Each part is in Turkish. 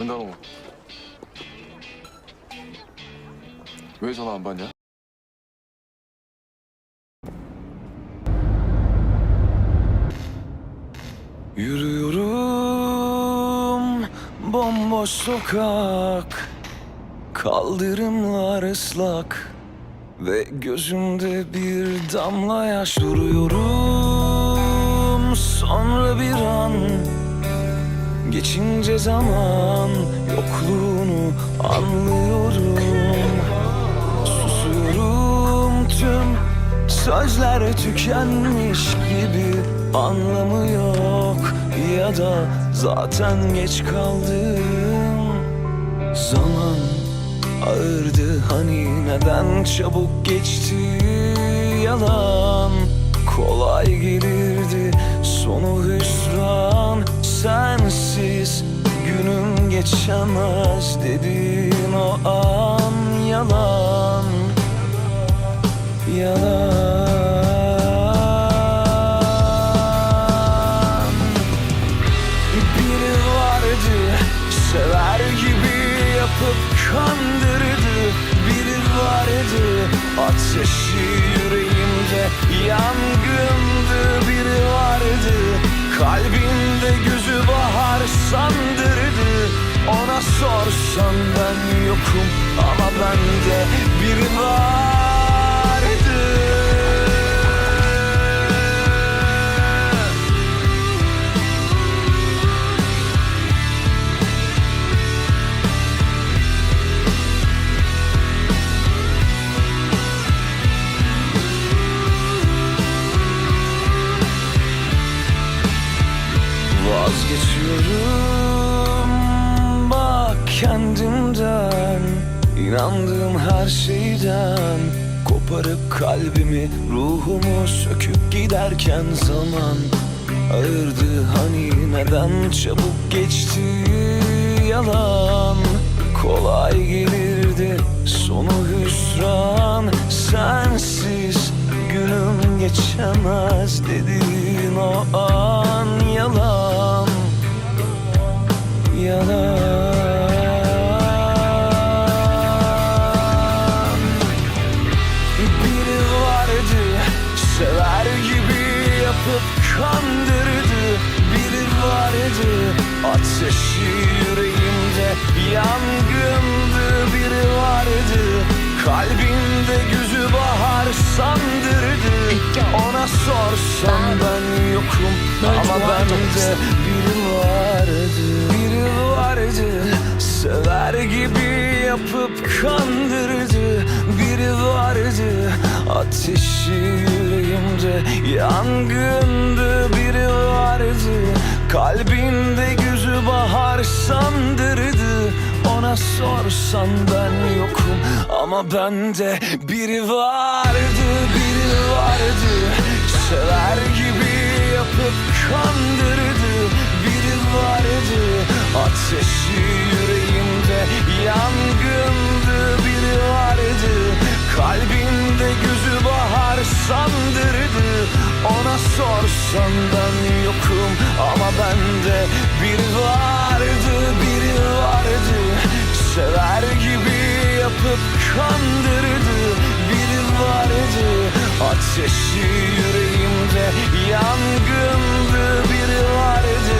은단호 왜 전화 안 받냐? Yürüyorum bomboş sokak Kaldırımlar ıslak Ve gözümde bir damla yaş duruyorum Sonra bir an Geçince zaman yokluğunu anlıyorum. Susuyorum tüm sözler tükenmiş gibi. Anlamı yok ya da zaten geç kaldım. Zaman ağırdı hani neden çabuk geçti? Yalan Kolay gelirdi sonu hüsran Sensiz günüm geçemez dediğin o an yalan Yalan. Biri vardı Sever gibi yapıp kandırdı. Biri vardı Ateşi yüreğimde yangındı sandırdı Ona sorsan ben yokum. Ama bende biri vardı Vazgeçiyorum bak kendimden. İnandığım her şeyden. Koparıp kalbimi ruhumu söküp giderken zaman Ağırdı. Hani neden çabuk geçti yalan? Kolay gelirdi sonu hüsran. Sensiz günüm geçemez dediğin o an yalan Yalan Biri vardı sever gibi yapıp kandırdı Biri vardı ateşi yüreğimde yangındı Biri vardı. Kalbimde gözü bahar sandırdı Ona sorsan ben yokum ama bende biri vardı vardı sever gibi yapıp kandırdı Biri vardı ateşi yüreğimde yangındı Biri vardı kalbinde gözü bahar sandırdı Ona sorsan ben yokum ama bende biri vardı Biri vardı sever gibi sandırdı. Ona sorsan ben yokum ama bende biri vardı Biri vardı. Sever gibi yapıp kandırdı. Biri vardı. Ateşi yüreğimde yangındı. Biri vardı.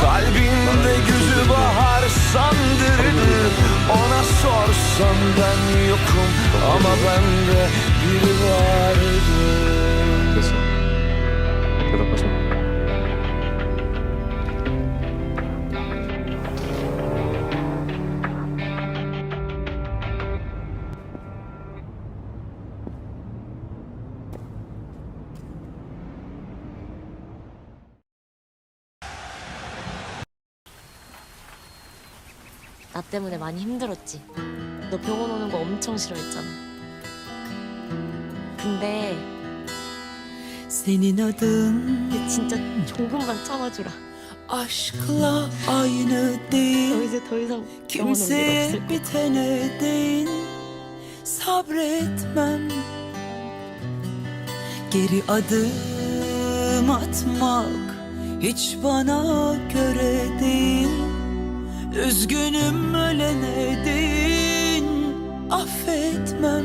Kalbimde gözü bahar sandırdı. Ona sorsan ben yokum ama bende 나 때문에 많이 힘들었지. 너 병원 오는 거 엄청 싫어했잖아. 근데 Senin adın 진짜 조금만 참아주라. aşkla aynı 너 değil 이제 더 이상 병원 올 일 Kimseye 없을 거야. bitene değin Sabretmem Geri adım atmak Hiç bana göre değil Üzgünüm ölene değin affetmem.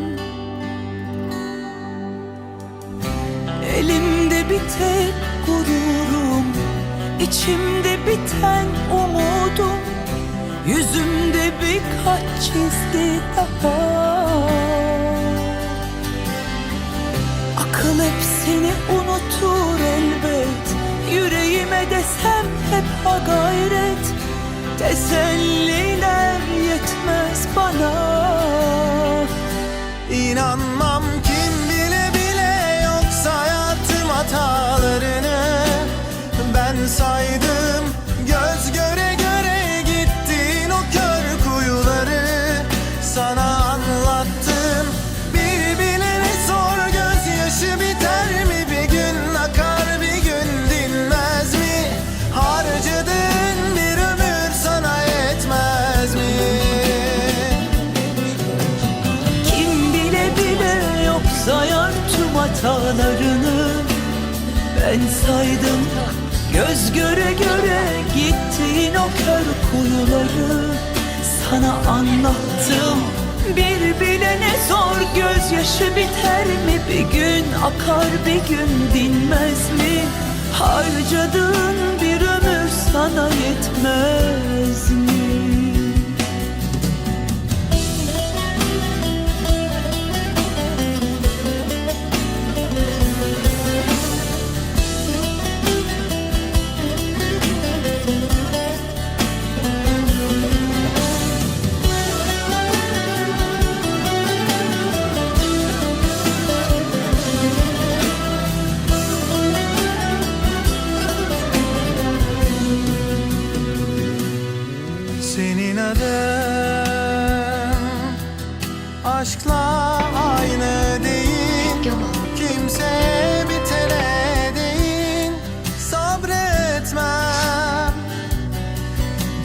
Elimde bir tek gururum içimde biten umudum. Yüzümde birkaç çizgi daha Akıl hep seni unutur elbet. Yüreğime desem hep ha gayret Teselliler yetmez bana Ben saydım. Göz göre göre gittiğin o kör kuyuları Sana anlattım. Bir bilene zor gözyaşı biter mi? Bir gün akar bir gün dinmez mi? Harcadığın bir ömür sana yetmez mi aşkla aynı değil. Kimseye bir tele değil Sabretmem.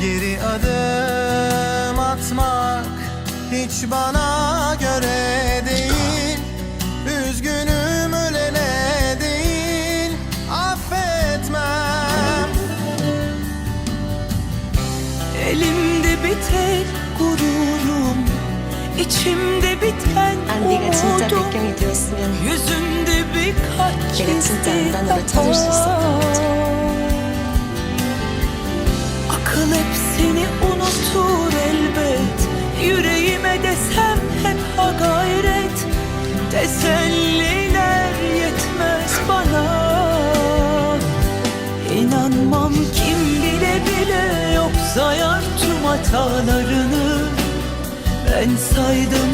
Geri adım atmak hiç bana göre değil İçimde biten umudum Yüzünde birkaç izli Akıl hepsini unutur elbet. Yüreğime desem hep ha gayret. Teselliler yetmez bana. İnanmam kim bile bile yoksa yar tüm hatalarını ben saydım